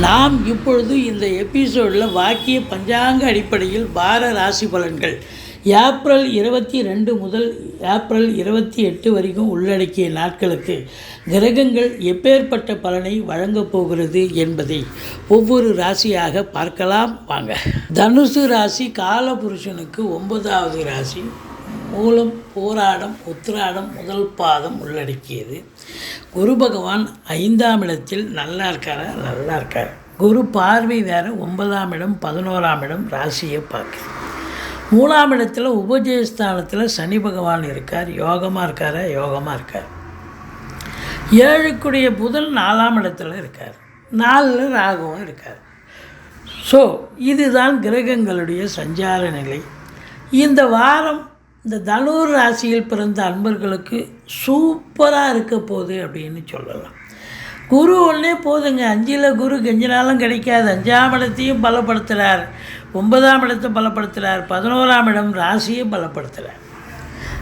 நாம் இப்பொழுது இந்த எபிசோடில் வாக்கிய பஞ்சாங்க அடிப்படையில் வார ராசி பலன்கள். ஏப்ரல் இருபத்தி ரெண்டு முதல் ஏப்ரல் இருபத்தி எட்டு வரைக்கும் உள்ளடக்கிய நாட்களுக்கு கிரகங்கள் எப்பேற்பட்ட பலனை வழங்கப் போகிறது என்பதை ஒவ்வொரு ராசியாக பார்க்கலாம். வாங்க. தனுசு ராசி காலபுருஷனுக்கு ஒன்பதாவது ராசி. மூலம் போராடம் உத்திராடம் முதல் பாதம் உள்ளடக்கியது. குரு பகவான் ஐந்தாம் இடத்தில் நல்லா இருக்காரா? நல்லா இருக்கார். குரு பார்வை வேற ஒன்பதாம் இடம் பதினோராம் இடம் ராசியை பார்க்குது. மூணாம் இடத்துல உபஜயஸ்தானத்தில் சனி பகவான் இருக்கார். யோகமாக இருக்காரா? யோகமாக இருக்கார். ஏழுக்குடைய புதன் நாலாம் இடத்துல இருக்கார். நாலில் ராகவும் இருக்கார். ஸோ இதுதான் கிரகங்களுடைய சஞ்சார நிலை. இந்த வாரம் இந்த தனுர் ராசியில் பிறந்த அன்பர்களுக்கு சூப்பராக இருக்க போகுது அப்படின்னு சொல்லலாம். குரு ஒன்றே போதுங்க. அஞ்சில் குரு கெஞ்சினாலும் கிடைக்காது. அஞ்சாம் இடத்தையும் பலப்படுத்துகிறார் ஒன்பதாம் இடத்தை பலப்படுத்துகிறார் பதினோராம் இடம் ராசியை பலப்படுத்துகிறார்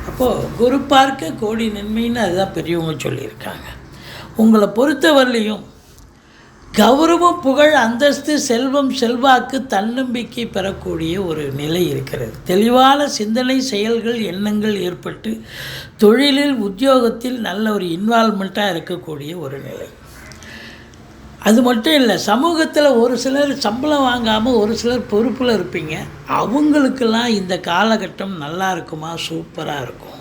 அப்போது குரு பார்க்க கோடி நன்மைன்னு அதுதான் பெரியவங்க சொல்லியிருக்காங்க. உங்களை பொறுத்தவரையிலையும் கௌரவம் புகழ் அந்தஸ்து செல்வம் செல்வாக்கு தன்னம்பிக்கை பெறக்கூடிய ஒரு நிலை இருக்கிறது. தெளிவான சிந்தனை செயல்கள் எண்ணங்கள் ஏற்பட்டு தொழிலில் உத்தியோகத்தில் நல்ல ஒரு இன்வால்மெண்ட்டாக இருக்கக்கூடிய ஒரு நிலை. அது மட்டும் இல்லை சமூகத்தில் ஒரு சிலர் சம்பளம் வாங்காமல் ஒரு சிலர் பொறுப்பில் இருப்பீங்க. அவங்களுக்கெல்லாம் இந்த காலகட்டம் நல்லா இருக்குமா சூப்பராக இருக்கும்?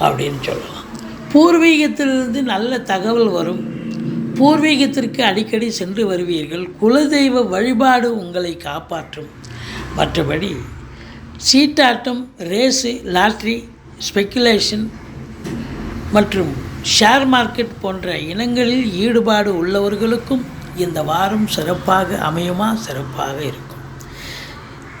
அப்படின்னு சொல்லலாம். பூர்வீகத்திலிருந்து நல்ல தகவல் வரும். பூர்வீகத்திற்கு அடிக்கடி சென்று வருவீர்கள். குலதெய்வ வழிபாடு உங்களை காப்பாற்றும். மற்றபடி சீட்டாட்டம் ரேஸு லாட்ரி ஸ்பெக்குலேஷன் மற்றும் ஷேர் மார்க்கெட் போன்ற இனங்களில் ஈடுபாடு உள்ளவர்களுக்கும் இந்த வாரம் சிறப்பாக அமையுமா? சிறப்பாக இருக்கும்.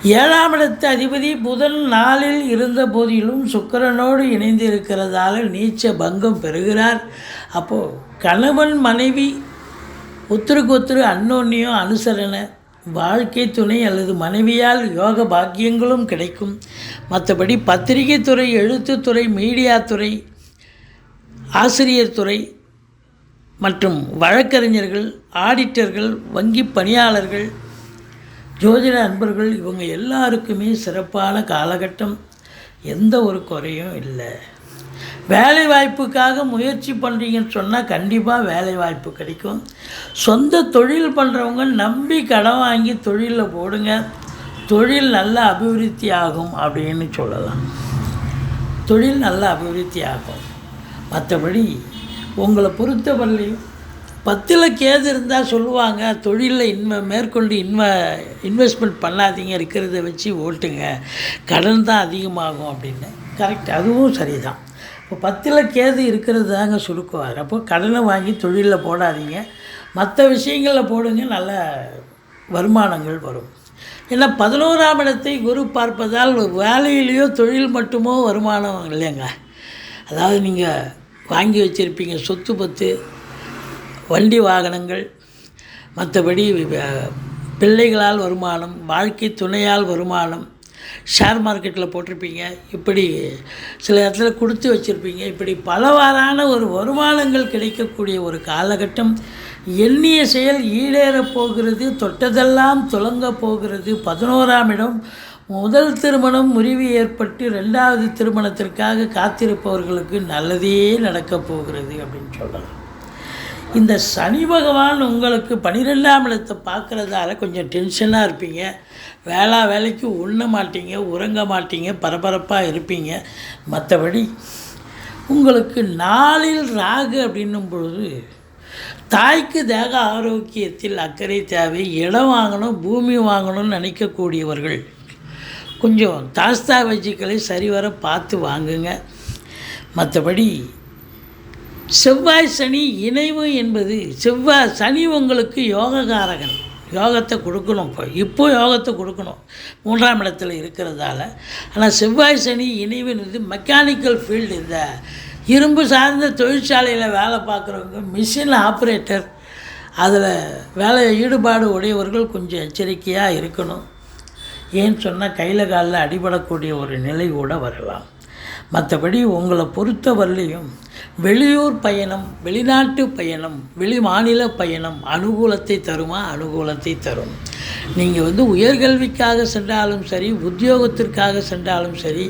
ஏழாம் இடத்து அதிபதி புதன் நாளில் இருந்த போதிலும் சுக்கரனோடு இணைந்து இருக்கிறதால நீச்ச பங்கம் பெறுகிறார். அப்போது கணவன் மனைவி ஒத்துருக்கு ஒத்துரு அன்னோன்னியம் அனுசரணை வாழ்க்கை துணை அல்லது மனைவியால் யோக பாக்கியங்களும் கிடைக்கும். மற்றபடி பத்திரிகை துறை எழுத்துத்துறை மீடியா துறை ஆசிரியர் துறை மற்றும் வழக்கறிஞர்கள் ஆடிட்டர்கள் வங்கி பணியாளர்கள் ஜோதிட அன்பர்கள் இவங்க எல்லாருக்குமே சிறப்பான காலகட்டம். எந்த ஒரு குறையும் இல்லை. வேலை வாய்ப்புக்காக முயற்சி பண்ணுறீங்கன்னு சொன்னால் கண்டிப்பாக வேலை வாய்ப்பு கிடைக்கும். சொந்த தொழில் பண்ணுறவங்க நம்பி கடன் வாங்கி தொழிலில் போடுங்க. தொழில் நல்ல அபிவிருத்தி ஆகும் அப்படின்னு சொல்லலாம். தொழில் நல்ல அபிவிருத்தி ஆகும். மற்றபடி உங்களை பொறுத்தவரையிலையும் பத்தில் கேது இருந்தால் சொல்லுவாங்க தொழிலில் இன்வ மேற்கொண்டு இன்வ இன்வெஸ்ட்மெண்ட் பண்ணாதீங்க இருக்கிறத வச்சு ஓட்டுங்க. கடன் தான் அதிகமாகும் அப்படின்னு. கரெக்ட். அதுவும் சரிதான். இப்போ பத்தில் கேது இருக்கிறது தாங்க சுருக்குவார். அப்போ கடனை வாங்கி தொழிலில் போடாதீங்க. மற்ற விஷயங்களில் போடுங்க நல்ல வருமானங்கள் வரும். ஏன்னா பதினோராம் இடத்தை குரு பார்ப்பதால் வேலையிலேயோ தொழில் மட்டுமோ வருமானம் இல்லைங்க. அதாவது நீங்கள் வாங்கி வச்சுருப்பீங்க சொத்து பத்து வண்டி வாகனங்கள் மற்றபடி பிள்ளைகளால் வருமானம் வாழ்க்கை துணையால் வருமானம் ஷேர் மார்க்கெட்டில் போட்டிருப்பீங்க. இப்படி சில இடத்துல கொடுத்து வச்சுருப்பீங்க. இப்படி பலவாறான ஒரு வருமானங்கள் கிடைக்கக்கூடிய ஒரு காலகட்டம். எண்ணிய செயல் ஈடேறப் போகிறது தொட்டதெல்லாம் துலங்க போகிறது. பதினோராம் இடம். முதல் திருமணம் முறிவு ஏற்பட்டு ரெண்டாவது திருமணத்திற்காக காத்திருப்பவர்களுக்கு நல்லதே நடக்கப் போகிறது அப்படின்னு சொல்லலாம். இந்த சனி பகவான் உங்களுக்கு பனிரெண்டாம் இடத்தை பார்க்குறதால கொஞ்சம் டென்ஷனாக இருப்பீங்க. வேளா வேலைக்கு உண்ண மாட்டீங்க உறங்க மாட்டீங்க பரபரப்பாக இருப்பீங்க. மற்றபடி உங்களுக்கு நாளில் ராகு அப்படின்னும் பொழுது தாய்க்கு தேக ஆரோக்கியத்தில் அக்கறை தேவை இடம் வாங்கணும் பூமி வாங்கணும்னு நினைக்கக்கூடியவர்கள் கொஞ்சம் தாஸ்தாவேஜிக்களை சரிவர பார்த்து வாங்குங்க. மற்றபடி செவ்வாய் சனி இணைவு என்பது செவ்வாய் சனி உங்களுக்கு யோககாரகன் யோகத்தை கொடுக்கணும் இப்போ. இப்போ யோகத்தை கொடுக்கணும். மூன்றாம் இடத்துல இருக்கிறதால. ஆனால் செவ்வாய் சனி இணைவுன்றது மெக்கானிக்கல் ஃபீல்டு இந்த. இரும்பு சார்ந்த தொழிற்சாலையில் வேலை பார்க்குறவங்க மிஷின் ஆப்ரேட்டர் அதில் வேலை ஈடுபாடு உடையவர்கள் கொஞ்சம் எச்சரிக்கையாக இருக்கணும். ஏன்னு சொன்னால் கையில் காலில் அடிபடக்கூடிய ஒரு நிலை கூட வரலாம். மற்றபடி உங்களை பொறுத்தவரையிலையும் வெளியூர் பயணம் வெளிநாட்டு பயணம் வெளி மாநில பயணம் அனுகூலத்தை தருமா? அனுகூலத்தை தரும். நீங்கள் வந்து உயர்கல்விக்காக சென்றாலும் சரி உத்தியோகத்திற்காக சென்றாலும் சரி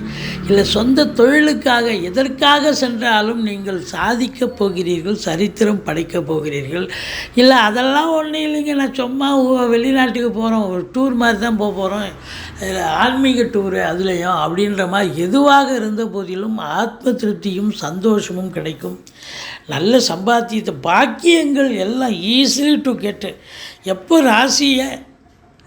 இல்லை சொந்த தொழிலுக்காக எதற்காக சென்றாலும் நீங்கள் சாதிக்கப் போகிறீர்கள் சரித்திரம் படைக்கப் போகிறீர்கள் இல்லை அதெல்லாம் ஒன்றும் இல்லைங்க. நான் சும்மா வெளிநாட்டுக்கு போகிறோம் ஒரு டூர் மாதிரி தான் போக போகிறோம் ஆன்மீக டூரு அதுலேயும் அப்படின்ற மாதிரி எதுவாக இருந்த போதிலும் ஆத்ம திருப்தியும் சந்தோஷமும் கிடைக்கும். நல்ல சம்பாத்தியத்தை பாக்கியங்கள் எல்லாம் ஈஸிலி டு கெட்டு எப்போ ராசியை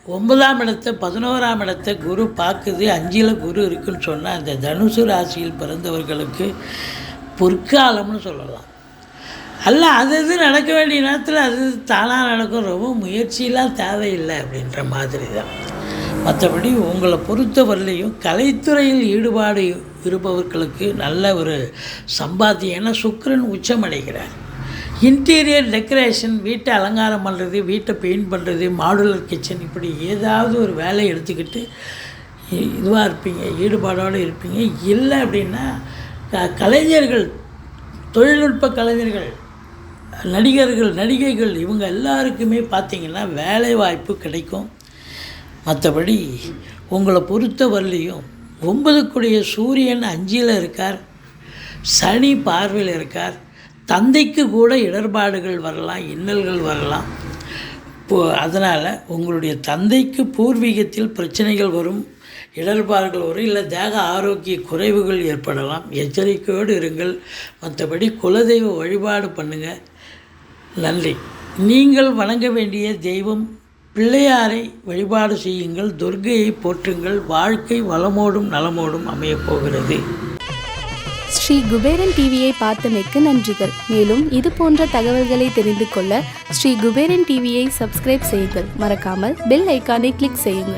ஒன்பதாம் இடத்தை பதினோராம் இடத்தை குரு பார்க்குது அஞ்சில் குரு இருக்குன்னு சொன்னால் அந்த தனுசு ராசியில் பிறந்தவர்களுக்கு பொற்காலம்னு சொல்லலாம். அல்ல அது இது நடக்க வேண்டிய நேரத்தில் அது தானாக நடக்கும் ரொம்ப முயற்சியெலாம் தேவையில்லை அப்படின்ற மாதிரி தான் மற்றபடி உங்களை பொறுத்தவரையிலையும் கலைத்துறையில் ஈடுபாடு இருப்பவர்களுக்கு நல்ல ஒரு சம்பாத்தியம். ஏன்னா சுக்கிரன் உச்சமடைகிறார். இன்டீரியர் டெக்கரேஷன் வீட்டை அலங்காரம் பண்ணுறது வீட்டை பெயிண்ட் பண்ணுறது மாடுலர் கிச்சன் இப்படி ஏதாவது ஒரு வேலையை எடுத்துக்கிட்டு இதுவாக இருப்பீங்க ஈடுபாடோடு இருப்பீங்க. இல்லை அப்படின்னா கலைஞர்கள் தொழில்நுட்ப கலைஞர்கள் நடிகர்கள் நடிகைகள் இவங்க எல்லாருக்குமே பார்த்திங்கன்னா வேலை வாய்ப்பு கிடைக்கும். மற்றபடி உங்களை பொறுத்த வரலையும் ஒன்பதுக்குடைய சூரியன் அஞ்சில் இருக்கார் சனி பார்வையில் இருக்கார் தந்தைக்கு கூட இடர்பாடுகள் வரலாம் இன்னல்கள் வரலாம். இப்போ அதனால் உங்களுடைய தந்தைக்கு பூர்வீகத்தில் பிரச்சனைகள் வரும் இடர்பாடுகள் வரும் இல்லை தேக ஆரோக்கிய குறைவுகள் ஏற்படலாம். எச்சரிக்கையோடு இருங்கள். மற்றபடி குலதெய்வ வழிபாடு பண்ணுங்கள் நன்றி. நீங்கள் வணங்க வேண்டிய தெய்வம் பிள்ளையாரை வழிபாடு செய்யுங்கள் துர்கையை போற்றுங்கள் வாழ்க்கை வளமோடும் நலமோடும் அமையப் போகிறது. ஸ்ரீ குபேரன் டிவியை பார்த்தமைக்கு நன்றிகள். மேலும் இது போன்ற தகவல்களை தெரிந்து கொள்ள ஸ்ரீ குபேரன் டிவியை சப்ஸ்கிரைப் செய்யுங்கள். மறக்காமல் பெல் ஐக்கானை கிளிக் செய்யுங்கள்.